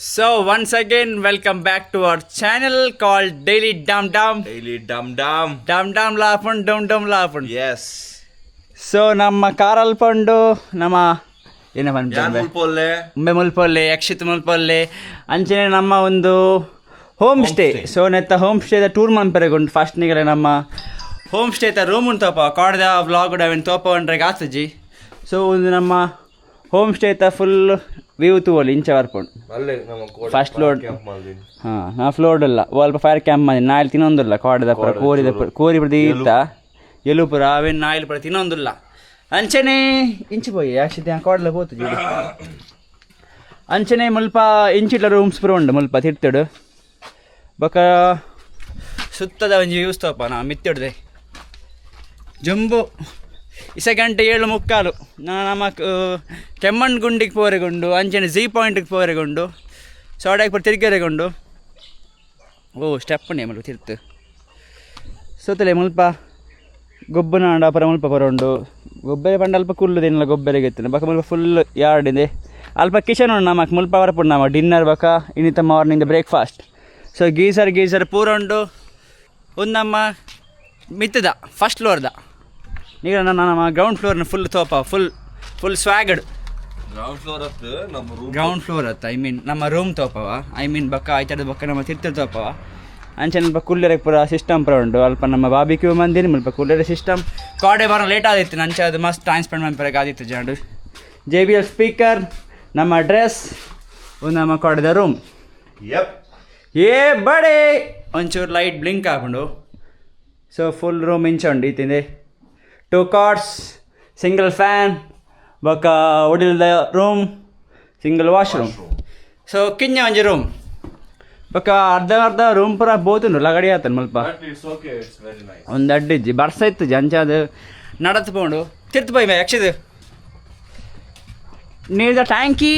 So once again welcome back to our channel call daily Dum Dum. Daily ಡಮ್ ಡಮ್ ಡಮ್ ಡಮ್ Lapun, ಡಮ್ ಡಮ್ Lapun. ಎಸ್ ಸೊ ನಮ್ಮ ಕಾರಲ್ಲಿ ಪಂಡು ನಮ್ಮ ಏನಪ್ಪ ಅನ್ಕೊಂಡೆ? ಮುಲ್ಪೊಲ್ಲೆ ಉಂಬೆ ಮುಲ್ಪೊಲ್ಲೆ ಯಕ್ಷಿತ್ ಮುಲ್ಪೊಲ್ಲೆ ಅಂಚನೆ ನಮ್ಮ ಒಂದು ಹೋಮ್ ಸ್ಟೇ ಸೊ ನೆತ್ತ ಹೋಮ್ ಸ್ಟೇದ ಟೂರ್ ಮನ್ಪೆರೆಗೊಂಡು ಫಸ್ಟ್ ನಿಗಲೆ ನಮ್ಮ ಹೋಮ್ ಸ್ಟೇತ ರೂಮ್ ಉಂಟು ತೋಪ ಕಾಡ್ದ ವ್ಲಾಗ್ ಅವೇನು ತೋಪ ಒಂಡ್ರೆಗೆ ಆತಜಿ. ಸೊ ಒಂದು ನಮ್ಮ ಹೋಮ್ ಸ್ಟೇತ ಫುಲ್ ವ್ಯೂ ತೂವಲ್ಲಿ ಇಂಚ ಬರ್ಪುಂಡು ಫಸ್ಟ್ ಫ್ಲೋರ್ ಹಾಂ ನಾ ಫ್ಲೋರ್ಡ್ ಇಲ್ಲ ಸ್ವಲ್ಪ ಫೈರ್ ಕ್ಯಾಂಪ್ ಮಾಡಿ ನಾಯಿಲ್ ತಿನ್ನೊಂದಿಲ್ಲ ಕಾಡದ ಪುರ ಕೋರಿದ ಪುರ. ಕೋರಿ ಪುರ ಈತ. ಎಲುಪುರ ಅವೇನು ನಾಯಿಲ್ ಪುರ ತಿನ್ನೊಂದಿಲ್ಲ. ಅಂಚನೆ ಇಂಚು ಪೋಯಿ ಯಾಕ್ಷಿತ ಕಾಡಲ ಹೋತು ಅಂಚನೆ ಮುಲ್ಪ ಇಂಚಿಟ್ಲ ರೂಮ್ಸ್ ಪುರ ಉಂಡು ಮುಲ್ಪ ತಿರ್ತಡು ಬೊಕ ಸುತ್ತದ ಒಂಜಿ ವ್ಯೂಸ್ ತೋಪ ನಾ ಮಿತ್ತಿಡ್ದೆ ಜಂಬು. ಇಸ ಗಂಟೆ ಏಳು ಮುಕ್ಕಾಲು. ನಮ್ಮ ಕೆಮ್ಮಣ್ ಗುಂಡಿಗೆ ಪೋರೆಗೊಂಡು ಅಂಚನೆ ಝೀ ಪಾಯಿಂಟಿಗೆ ಪೋರೆಗೊಂಡು, ಸೋಡಾಗಿ ತಿರುಗೆರೆಗೊಂಡು ಓ ಸ್ಟೆಪ್ಪನೇ ಮಲ್ಪ, ತಿರ್ತು. ಸೋತಲೆ ಮುಲ್ಪ. ಗೊಬ್ಬನ ಆಂಡ ಪರ ಮುಲ್ಪ ಪರೊಂಡು. ಗೊಬ್ಬರ ಪಂಡ ಅಲ್ಪ ಕುಲ್ಲುದೇನಿಲ್ಲ ಗೊಬ್ಬರಿಗೆ ಎತ್ತಿನ ಬಕ ಮುಲ್ಪ ಫುಲ್ ಯಾರ್ಡ್ ಇದೆ ಅಲ್ಪ ಕಿಚನ್ ಉಂಡು ನಮಕ್ ಮುಲ್ಪ ಬರಪುಂಡು ನಮ್ಮ ಡಿನ್ನರ್ ಬಕ ಇನ್ನಿತ morning breakfast so geyser geyser ಪೂರ ಉಂಡು ಒಂದು ನಮ್ಮ ಮಿತ್ತದ ಫಸ್ಟ್ ಫ್ಲೋರ್ದ ಈಗ ನನ್ನ ನಮ್ಮ ಗ್ರೌಂಡ್ ಫ್ಲೋರ್ನ ಫುಲ್ ತೋಪ ಫುಲ್ ಫುಲ್ ಸ್ವಾಗಡ್ ಗ್ರೌಂಡ್ ಫ್ಲೋರ್ ಹತ್ತು ನಮ್ಮ ರೂಮ್ ಗ್ರೌಂಡ್ ಫ್ಲೋರ್ ಅತ್ತ ಐ ಮೀನ್ ನಮ್ಮ ರೂಮ್ ತೋಪವ. ಐ ಮೀನ್ ಬಕ್ಕ ಆಯ್ತದ ಬಕ್ಕ ನಮ್ಮ ತಿರ್ತಿರ್ ತೋಪವ. ಅಂಚೆ ಸ್ವಲ್ಪ ಕುಲ್ಲರೆ ಪೂರ ಸಿಸ್ಟಮ್ ಪೂರ ಉಂಟು. ಅಲ್ಪ ನಮ್ಮ ಬಾಬಿಕ್ಯೂ ಮಂದಿನಿ ಮುಲ್ಪ ಕುಲ್ಲರೆ ಸಿಸ್ಟಮ್ ಕಾಡೆ ಬರೋ ಲೇಟ್ ಆದಿತ್ತು ನಂಚೆ ಅದು ಮಸ್ತ್ ಟೈಮ್ ಸ್ಪೆಂಡ್ ಮಾಡ್ಪರಕ್ಕೆ ಆದಿತ್ತು ಜಾಡು ಜೆ ಬಿ ಎಲ್ ಸ್ಪೀಕರ್ ನಮ್ಮ ಡ್ರೆಸ್ ಒಂದು ನಮ್ಮ ಕಾಡದ ರೂಮ್ ಯಪ್ ಏ ಬಡೇ! ಒಂಚೂರು ಲೈಟ್ ಬ್ಲಿಂಕ್ ಹಾಕೊಂಡು ಸೊ ಫುಲ್ ರೂಮ್ ಇಂಚ ಉಂಡು ಈತಿಂದೆ ಟೂ ಕಾರ್ಡ್ಸ್ ಸಿಂಗಲ್ ಫ್ಯಾನ್ ಬೊಕ್ಕ ಒಡಿಲ್ದ ರೂಮ್ ಸಿಂಗಲ್ ವಾಶ್ರೂಮ್ ಸೊ ಕಿಂಜ ಒಂಜಿ ರೂಮ್ ಬೊಕ್ಕ ಅರ್ಧ ಅರ್ಧ ರೂಮ್ ಪೂರ ಬೋತುಂಡು ಲಗಡಿ ಆತನ್ ಮಲ್ಪ ಒಂದು ಅಡ್ಡಿಜ್ಜಿ ಬರ್ಸ ಇತ್ತು ಜಂಚ ಅದು ನಡತ್ ಪೋಂಡು ತಿರ್ತು ಬೈ ಮೇ ಯಕ್ಷದು ನೀರ್ದ ಟ್ಯಾಂಕಿ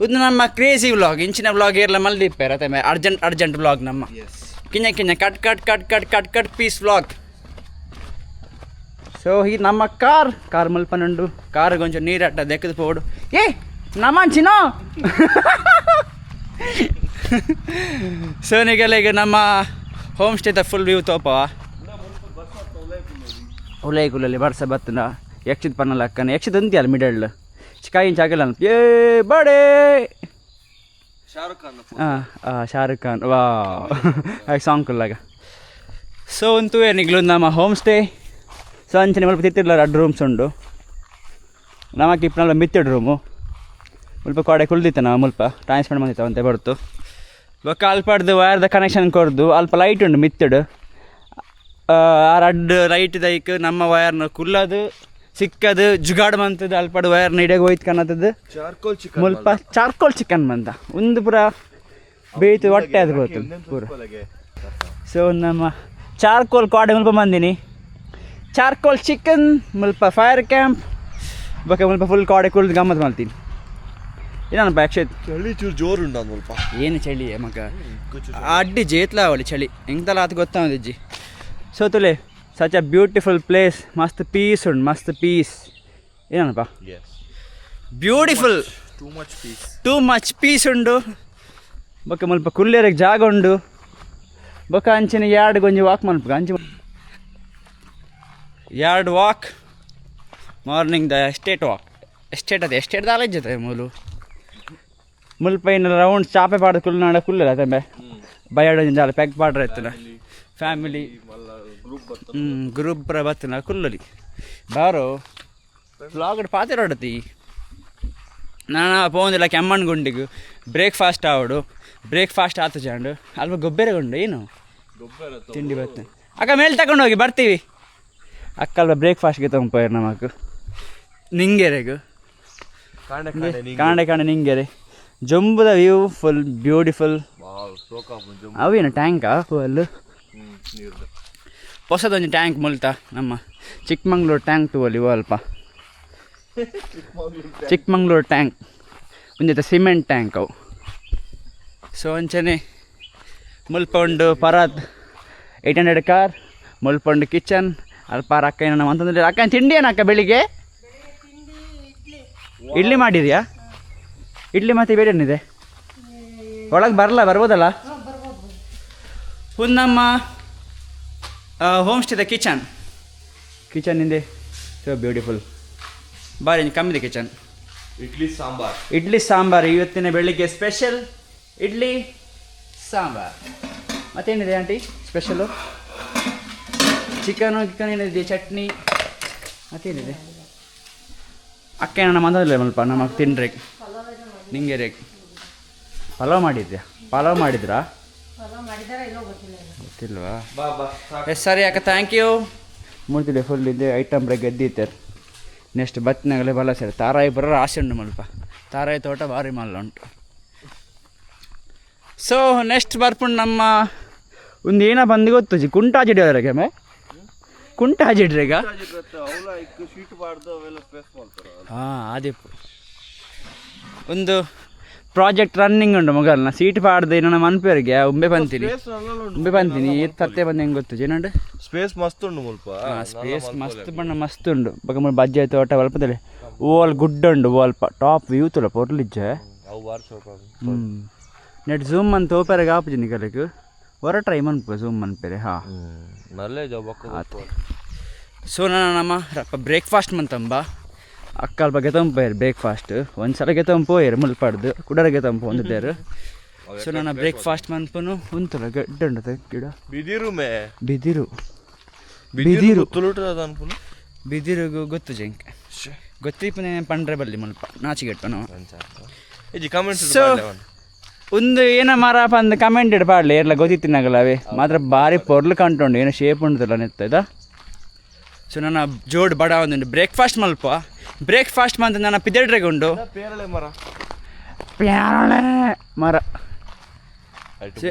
ಇದು ನಮ್ಮ ಕ್ರೇಜಿ ವ್ಲಾಗ್ ಇಂಚಿನ ವ್ಲಾಗ್ ಇರಲ್ಲ ಮಲ್ದಿಪ್ಪೆ ರತೆ ಮೇ ಅರ್ಜೆಂಟ್ ಅರ್ಜೆಂಟ್ ವ್ಲಾಗ್ ನಮ್ಮ ಕಿಂಜ ಕಿಂಜ cut cut cut cut cut cut piece vlog so ಈ ನಮ್ಮ ಕಾರ್ ಕಾರ್ ಮಲ್ಪನುಂಡು ಕಾರ್ಗೆ ಒಂಚೂರು ನೀರಟ್ಟ ದೆಕ್ಕದ ಪೋಡು. ಏ ನಮ್ಮಂಚಿನೋ ನೀಗೆಲ್ಲ ಈಗ ನಮ್ಮ ಹೋಮ್ ಸ್ಟೇದ ಫುಲ್ ವ್ಯೂ ತೋಪವ. ಉಲೈಗುಲಲ್ಲಿ ಬರ್ಸ ಬತ್ತನ. ಯಕ್ಷಿತ್ ಪನ್ನಲ್ಲ ಅಕ್ಕನ. ಯಕ್ಷಿತ್ ಅಂತೀಯಲ್ಲ ಮಿಡಲ್ ಚಿಕಾಯಿನ ಚಾಗಲ್ಲ ಏ ಬಡೇ ಶಾರುಖ್ ಖಾನ್ ಹಾಂ ಶಾರುಖ್ ಖಾನ್. ವಾ ಸಾಂಗ್ ಕುಲ್ಲಾಗ ಸೊ ಅಂತೂ ಏನಿಗ್ಲು ನಮ್ಮ ಹೋಮ್ ಸ್ಟೇ ಸೊ ಅಂಚನೆ ಸ್ವಲ್ಪ ತಿತ್ತಿರ್ಲ ಎರಡು ರೂಮ್ಸ್ ಉಂಡು. ನಮಗೆ ಇಪ್ಪನಲ್ಲ ಮಿತ್ತಿಡ್ ರೂಮು ಸ್ವಲ್ಪ ಕೊಡೆ ಕುಳ್ದಿತ್ತು ನಾವು ಮುಲ್ಪ. ಟ್ರಾನ್ಸ್ಫರ್ ಮಾಡಿತ್ತು ಅಂತ ಬರ್ತು ಬೊಕ್ಕ ಅಲ್ಪಡ್ದು ವೈರ್ದ ಕನೆಕ್ಷನ್ ಕೊಡ್ದು ಅಲ್ಪ ಲೈಟ್ ಉಂಡು ಮಿತ್ತಿಡು ಆ ರಡ್ ಲೈಟ್ ದೈಕ್ ನಮ್ಮ ವಯರ್ನ ಕುಲ್ಲದು ಸಿಕ್ಕದು ಜುಗಾಡ್ ಮಂತದ್ದು ಅಲ್ಪಡು ವೈರ್ನ ಇಡಗ ಹೋಯ್ತು ಕನ್ನತದ್ದು ಚಾರ್ಕೋಲ್ ಚಿಕನ್ ಮುಲ್ಪ ಚಾರ್ಕೋಲ್ ಚಿಕನ್ ಬಂದ. ಒಂದು ಪುರ ಬೇಯ್ತು ಹೊಟ್ಟೆ ಅದು ಗೊತ್ತು ಪೂರ. ಸೊ ನಮ್ಮ ಚಾರ್ಕೋಲ್ ಕಾಡೆ ಮುಲ್ಪ ಬಂದಿನಿ. ಚಾರ್ಕೋಲ್ ಚಿಕನ್ ಮುಲ್ಪ ಫೈರ್ ಕ್ಯಾಂಪ್ ಬೊಕ್ಕ ಮುಲ್ಪ ಫುಲ್ ಕಾಡೆ ಕುಳಿದು ಗಮ್ಮತ್ ಮಾಡ್ತೀನಿ. ಏನಪ್ಪ ಅಕ್ಷಯ್ ಚಳಿ ಚೂರು ಜೋರು ಉಂಟು ಮುಲ್ಪ ಏನು ಚಳಿ ಮಗ? ಅಡ್ಡಿ ಜೇತ್ಲ ಅವಳಿ ಚಳಿ. ಹೆಂಗ್ತಲ್ಲ ಅದು ಗೊತ್ತಾವದಿಜ್ಜಿ ಸೊ ತುಲೆ ಸಚ್ ಅ ಬ್ಯೂಟಿಫುಲ್ ಪ್ಲೇಸ್ ಮಸ್ತ್ ಪೀಸ್ ಉಂಡು ಮಸ್ತ್ ಪೀಸ್ ಏನಪ್ಪ beautiful too much peace too much peace ಉಂಡು. ಬೊಕ್ಕ ಮುಲ್ಪ ಕುಲ್ಲೇರಿಗೆ ಜಾಗ ಉಂಡು. ಬೊಕ್ಕ ಅಂಚಿನ ಎರಡು ಗೊಂಜಿ ವಾಕ್ ಮಲ್ಪ ಅಂಚಿ ಎರಡು walk morning the estate walk estate ಅದೇ ಎಸ್ಟೇಟ್ ದಾಲ ಅದೇ ಮೂಲು. ಮುಲ್ಪೈನ ರೌಂಡ್ ಚಾಪೆ ಪಾಡ್ದು ಕುಲ್ ನಾಡ ತಂಬೆ. ಬಯಡ್ ಜಾಲ ಪೆಗ್ ಪಾಡ್ರ ಎತ್ತನ ಫ್ಯಾಮಿಲಿ ಹ್ಞೂ ಗ್ರೂಪ್ ಪರ ಬತ್ತನ ಕುಲ್ಲಲಿ ಬಾರೋ ಬ್ಲಾಗಡ್ ಹೊಡತಿ ನಾನು ಪೋಂದಿಲ್ಲ ಕೆಮ್ಮಣ್ಣು ಗುಂಡಿಗೆ. ಬ್ರೇಕ್ಫಾಸ್ಟ್ ಆವಡು. ಬ್ರೇಕ್ಫಾಸ್ಟ್ ಆತು ಜಾಂಡು. ಅಲ್ಪ ಗೊಬ್ಬೆರೆಗೊಂಡು ಏನು? ಗೊಬ್ಬರ ತಿಂಡಿ ಬರ್ತೇನೆ ಅಕ್ಕ ಮೇಲೆ ತಗೊಂಡೋಗಿ ಬರ್ತೀವಿ. ಅಕ್ಕ ಬ್ರೇಕ್ಫಾಸ್ಟ್ ಬ್ರೇಕ್ಫಾಸ್ಟ್ಗೆ ತಗೊಂಡ್ಪೋಯ್ ನಮಕ್ ನಿಂಗೆರೆಗು? ಕಾಂಡೆ ಕಾಂಡೆ ನಿಂಗೆರೆ. ಜಂಬುದ ವ್ಯೂ ಫುಲ್ ಬ್ಯೂಟಿಫುಲ್ ಅವೇನು ಟ್ಯಾಂಕಾ ನೀರ್ದು. ಹೊಸದೊಂದು ಟ್ಯಾಂಕ್ ಮುಲ್ತ ನಮ್ಮ ಚಿಕ್ಕಮಂಗ್ಳೂರು ಟ್ಯಾಂಕ್ ತೂವಲ್ಲಿ ಅಲ್ಪ ಚಿಕ್ಕಮಂಗ್ಳೂರು ಟ್ಯಾಂಕ್ ಒಂದಿತ್ತ ಸಿಮೆಂಟ್ ಟ್ಯಾಂಕ್ ಅವು. ಸೊ ಅಂಚನೆ ಮುಲ್ಪೊಂಡು ಪರಾತ್ ಏಯ್ಟ್ ಹಂಡ್ರೆಡ್ ಕಾರ್ ಮುಲ್ಪೊಂಡು ಕಿಚನ್ ಅಲ್ಪ ಅಕ್ಕ ಏನೋ ಅಂತಂದ್ರೆ ಅಕ್ಕ ತಿಂಡಿ ಏನಕ್ಕ ಅಕ್ಕ ಬೆಳಿಗ್ಗೆ? ಇಡ್ಲಿ ಮಾಡಿದ್ಯಾ? ಇಡ್ಲಿ ಮತ್ತೆ ಬೇರೆ ಏನಿದೆ? ಒಳಗೆ ಬರಲ್ಲ ಬರ್ಬೋದಲ್ಲ? ಒಂದು ನಮ್ಮ ಹೋಮ್ ಸ್ಟೇದ ಕಿಚನ್ ಕಿಚನ್ ಇದೆ ಸೊ ಬ್ಯೂಟಿಫುಲ್ ಬಾರಿ ಕಮ್ಮಿದೆ ಕಿಚನ್ ಇಡ್ಲಿ ಸಾಂಬಾರ್. ಇಡ್ಲಿ ಸಾಂಬಾರು. ಇವತ್ತಿನ ಬೆಳಿಗ್ಗೆ ಸ್ಪೆಷಲ್ ಇಡ್ಲಿ ಸಾಂಬಾರ್. ಮತ್ತೇನಿದೆ ಆಂಟಿ? ಸ್ಪೆಷಲು ಚಿಕನು ಚಿಕನ್ ಏನಿದೆ? ಚಟ್ನಿ. ಮತ್ತೇನಿದೆ? ಅಕ್ಕ ನನ್ನ ಮಲ್ಪ ಸ್ವಲ್ಪ ನಮಗೆ ತಿನ್ರಿ. ನಿಂಗೆ ರೇ ಪಲಾವ್ ಮಾಡಿದ್ಯಾ? ಪಲಾವ್ ಮಾಡಿದ್ರಾ? ಗೊತ್ತಿಲ್ವಾ? ಬಾ ಬಾ ಎಸ್ ಸರಿ ಅಕ್ಕ ಥ್ಯಾಂಕ್ ಯು ಮುಗಿದಿದೆ ಫುಲ್ ಇದೆ ಐಟಮ್ ಬ್ರೇಕ್ ಗೆದ್ದಿತ್ತಾರೆ ನೆಕ್ಸ್ಟ್ ಬತ್ತಿನಾಗಲೇ ಬಲ ಸರಿ. ತಾರಾಯಿ ಬರೋ ಆಸೆ ಉಂಟು ಮಲ್ಪ. ತಾರಾಯಿ ತೋಟ ಭಾರಿ ಮಲ್ಲ ಉಂಟು. ಸೊ ನೆಕ್ಸ್ಟ್ ಬರ್ಪುಂಡು ನಮ್ಮ ಒಂದು ಏನೋ ಬಂದು ಗೊತ್ತು ಜಿ ಅವರಿಗೆ ಮೇ? ಕುಂಟಾಜಿಡ್ರಿಗ ಹಾಜಿಡ್ರಿ ಈಗ. ಹಾಂ ಅದೇ ಒಂದು ಪ್ರಾಜೆಕ್ಟ್ ರನ್ನಿಂಗ್ ಉಂಟು ಮಗಲ್ನ ಸೀಟ್ ಪಾಡ್ದು ನನ್ನ ಮನ್ಪೇರಿಗೆ ಉಂಬೆ ಬಂತೀನಿ. ಉಂಬೆ ಬಂತೀನಿ. ತತ್ತೆ ಬಂದು ಹೆಂಗೆ ಗೊತ್ತು? ಏನಂಡು ಸ್ಪೇಸ್ ಮಸ್ತ್ ಉಂಡು ಮುಲ್ಪ. ಸ್ಪೇಸ್ ಮಸ್ತ್ ಬಣ್ಣ ಮಸ್ತ್ ಉಂಡು ಬಗ ಬಜ್ಜಿ ಆಯ್ತು ಒಟ್ಟ ಒಲ್ಪದಲ್ಲಿ ಓಲ್ ಗುಡ್ ಉಂಡು ಓಲ್ಪ ಟಾಪ್ ವ್ಯೂ ತುಲ ಪೊರ್ಲಿಜ್ಜೆ ಹ್ಞೂ ನೆಟ್ ಝೂಮ್ ಅಂತ ತೋಪೆರೆಗೆ ಆಪುಜಿ ನಿಗಲಿಕ್ ಹೊರ ಟ್ರೈ ಮನ್ಪು ಝೂಮ್ ಮನ್ಪೆರೆ ಹಾ. ನಲ್ಲೇ ಜಾಬ್ ಸೊ ನಾನು ನಮ್ಮ ಬ್ರೇಕ್ಫಾಸ್ಟ್ ಮಂತಂಬ. ಅಕ್ಕಲ್ ಬಗ್ಗೆ ತಂಪೇರು ಬ್ರೇಕ್ಫಾಸ್ಟ್ ಒಂದು ಸಲ ಗೆತಂಪೋಯರು ಮುಲ್ಪಾಡ್ದು. ಕುಡರಗೆ ತಂಪು ಒಂದಿದ್ದೇರು ಸೊ ನನ್ನ ಬ್ರೇಕ್ಫಾಸ್ಟ್ ಮಂತ್ಪನು ಒಂಥರ ಗಡ್ಡ ಗಿಡ ಬಿದಿರು ಮೇ. ಬಿದಿರು. ಬಿದಿರು ಅನ್ಪುನು? ಬಿದಿರು ಗೊತ್ತು ಜಂಕ್. ಗೊತ್ತಿ ಪಂಡ್ರೆ ಬಲ್ಲಿ ಮುಲ್ಪ. ನಾಚಿಗೆಟ್ಟು ನಾವು ಇಜಿ ಕಮೆಂಟ್ಸ್ So- ಒಂದು ಏನ ಮಾರಪ್ಪ ಅಂದ ಕಮೆಂಟೆಡ್ ಪಾಡ್ಲಿ ಎಲ್ಲ ಗೊತ್ತಿತ್ತಿನಾಗಲ್ಲವೇ ಮಾತ್ರ ಬಾರಿ ಪೊರ್ಲು ಕಂಟುಂಡು ಏನೋ ಶೇಪ್ ಉಂಟದಲ್ಲ ನೆತ್ತದ ಸೊ ನನ್ನ ಜೋಡ್ ಬಡ ಒಂದು ಬ್ರೇಕ್ಫಾಸ್ಟ್ ಮಲ್ಪ. ಬ್ರೇಕ್ಫಾಸ್ಟ್ ಮಂತ ನನ್ನ ಪಿದೇಡ್ರಿಗೆ ಉಂಡು ಮರ. ಪ್ಯಾರಳೆ ಮರ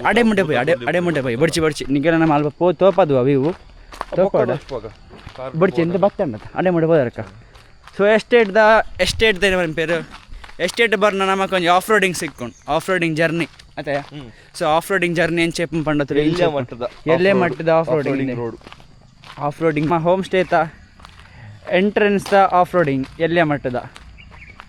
ಅಡೆ ಮುಂಡೆ ಬೈ ಅಡೆ ಅಡೆ ಮುಂಡೆ ಪೈ ಬಡ್ಚಿ ಬಡ್ಚಿ. ನಿಗೆ ನಮ್ಮ ಅಲ್ಪ ಪೋ ತೋಪದ್ವ ಇವು. ತೋಪಾಡ. ಬಡ್ಚಿ ಎಂತ ಬತ್ತಣ್ಣ ಅಡೆ ಮುಂಡೆ ಹೋದರಕ್ಕ ಸೊ ದ ಎಸ್ಟೇಟ್ ಏನು ಪೇರು? ఎస్టేట్ బర్న నమ్మకు కొంచెం off roading సిక్కుండు off roading journey అతే సో ఆఫ్ రోడింగ్ జర్నీ అని చెప్పి పండుతుంది ಎಲ್ಲೇ ಮಟ್ಟದ ಎಲ್ಲೇ ಮಟ್ಟದ off roading road off roading ಮಾ home stay the entrance the off roading ಎಲ್ಲೇ ಮಟ್ಟದ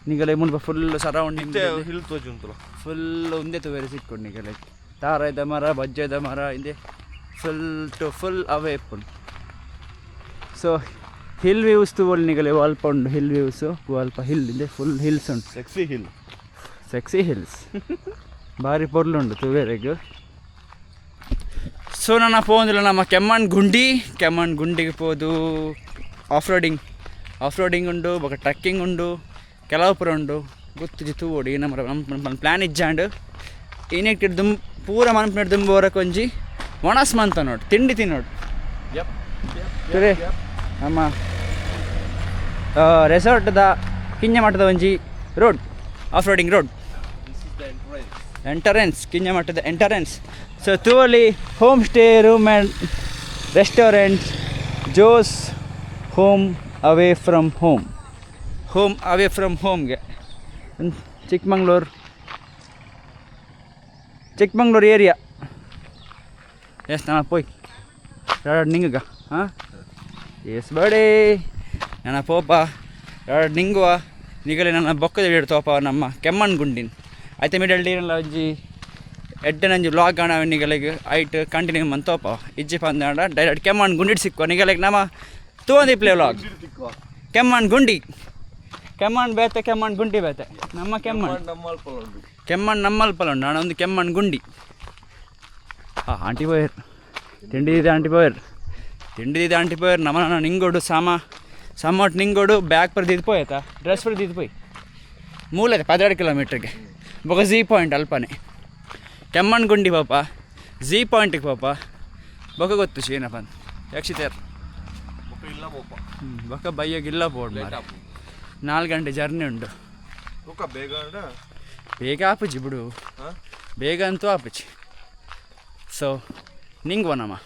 ನಿಗಲೆ ಮುಲ್ಪ ಫುಲ್ ಸರೌಂಡಿಂಗ್ ಹಿಲ್ ತೋಜಿ ಉಂತಲ್ಲ ಫುಲ್ ಒಂದೇ ತುವೇರಿ ಸಿಕ್ಕೊಂಡು ನಿಗಲೆ ತಾರದ ಮರ ಬಜ್ಜದ ಮರ ಹಿಂದೆ ಫುಲ್ ಟು ಫುಲ್ ಅವೇ ಇಪ್ಪುಂಡು ಸೊ ಹಿಲ್ ವ್ಯೂಸ್ ನಿಗಲೆ ಅಲ್ಪ ಉಂಡು ಹಿಲ್ ವ್ಯೂಸ್ ಅಲ್ಪ ಹಿಲ್ ಇದೆ ಫುಲ್ ಹಿಲ್ಸ್ ಉಂಟು ಸೆಕ್ಸಿ ಹಿಲ್ ಸೆಕ್ಸಿ ಹಿಲ್ಸ್ ಭಾರಿ ಪೊರ್ಲುಂಡು ತುವೇರೆಗ್ ಸೊ ನನ್ನ ಪೋಂದಿಲ್ಲ ನಮ್ಮ ಕೆಮ್ಮಣ್ ಗುಂಡಿ ಕೆಮ್ಮಣ್ ಗುಂಡಿಗೆ ಪೋದು ಆಫ್ ರೋಡಿಂಗ್ ಆಫ್ ರೋಡಿಂಗ್ ಉಂಡು ಬೊಕ ಟ್ರಕ್ಕಿಂಗ್ ಉಂಡು ಕೆಲವು ಪುರ ಉಂಡು ಗೊತ್ತಿದ್ದು ತೂವೋಡು ನಮ್ಮ ನಮ್ಮ ಪ್ಲ್ಯಾನ್ ಇಜ್ಜಾಂಡು ಏನೇಕ್ ದುಮ್ ಪೂರ ಮನಪಿನ ದುಂಬೋರ ಕೊಂಜಿ ಒಣಸ್ ಮಂತ ನೋಡು ತಿಂಡಿ ತಿನ್ನೋಡು ನಮ್ಮ ರೆಸಾರ್ಟ್ದ ಕಿಂಜಮಠದ ಒಂಜಿ road off roading road entrance ಕಿಂಜಮಠದ entrance so ತೂವಲ್ಲಿ home stay room and restaurant Jose home away from home home away from ಹೋಮ್ಗೆ Chikmagalur. Chikmagalur area S ನಾನು ಪೋಯ್ ನಿಂಗಗ ಹಾಂ? ಎಸ್ ಬಡಿ ನನ್ನ ಪೋಪ ಎರಡು ನಿಂಗುವ ನಿಗಲೆ ನನ್ನ ಬೊಕ್ಕದ ತೋಪ ನಮ್ಮ ಕೆಮ್ಮನ್ ಗುಂಡಿನ. ಐತೆ ಮಿಡಲ್ ಡೀರಲ್ಲ ಅಜ್ಜಿ? ಎಡ್ಡೆ ನಂಜಿ ವ್ಲಾಗ್ ಗಣ ನಿಗಲೆಗೆ. ಐಟ್ ಕಂಟಿನ್ಯೂ ಮಂತೋಪ ಇಜ್ಜಿ ಪಂದ ಡೈರೆಕ್ಟ್ ಕೆಮ್ಮನ್ ಗುಂಡಿಡ್ ಸಿಕ್ಕುವ ನಿಗಲೆಗೆ ನಮ್ಮ ತೋಂದಿ ಪ್ಲೇ ವ್ಲಾಗ್ ಕೆಮ್ಮನ್ ಗುಂಡಿ. ಕೆಮ್ಮಣ್ ಬೇತೆ ಕೆಮ್ಮಣ್ ಗುಂಡಿ ಬೇತೆ. ನಮ್ಮ ಕೆಮ್ಮಣ್ಣು ಕೆಮ್ಮಣ್ ಉಂಡು ಕೆಮ್ಮಣ್ಣ್ ನಮ್ಮಲ್ಪಲ್ಲ ಉಂಡು ನಾನು ಒಂದು ಕೆಮ್ಮಣ್ಣ್ ಗುಂಡಿ. ಹಾಂ ಆಂಟಿ ಬೋಯರ್ ತಿಂಡಿ ಇದೆ ಆಂಟಿ ಪೋಯರ್ ತಿಂಡಿ ಇದೆ ಆಂಟಿ ಪೋಯರ್ ನಮ್ಮ ನನ್ನ ನಿಂಗೋಡು ಸಾಮ ಸಾಮಟ್ ನಿಂಗೋಡು ಬ್ಯಾಗ್ ಪರ್ ದಿದ್ದು ಪೋಯ್ತಾ ಡ್ರೆಸ್ ಪರ್ ದಿದ್ದು ಪೋಯ್ ಮೂಲೆ ಪದೆರಡು ಕಿಲೋಮೀಟ್ರಿಗೆ ಬೊಕ ಝೀ ಪಾಯಿಂಟ್ ಅಲ್ಪನೆ ಕೆಮ್ಮಣ್ಣ್ ಗುಂಡಿ ಪಾಪ ಝೀ ಪಾಯಿಂಟಿಗೆ ಪಾಪ ಬೊಕ ಗೊತ್ತು ಶೇನಪ್ಪ ಅಂತ ಯಕ್ಷಿತೇರ್ ಮುಖ ಇಲ್ಲ ಮೋಪ ಬೊಕ ಬೈಯೋಗಿಲ್ಲ ಬೋರ್ಡ್ ನಾಲ್ಕು ಗಂಟೆ ಜರ್ನಿ ಉಂಟು ಮುಖ ಬೇಗ ಅಣ್ಣ ಬೇಗ ಆಪುಜಿ ಬಿಡು ಹಾಂ ಬೇಗ ಅಂತೂ ಆಪುಜಿ ಸೊ ನಿಂಗೆ ವನಮ್ಮ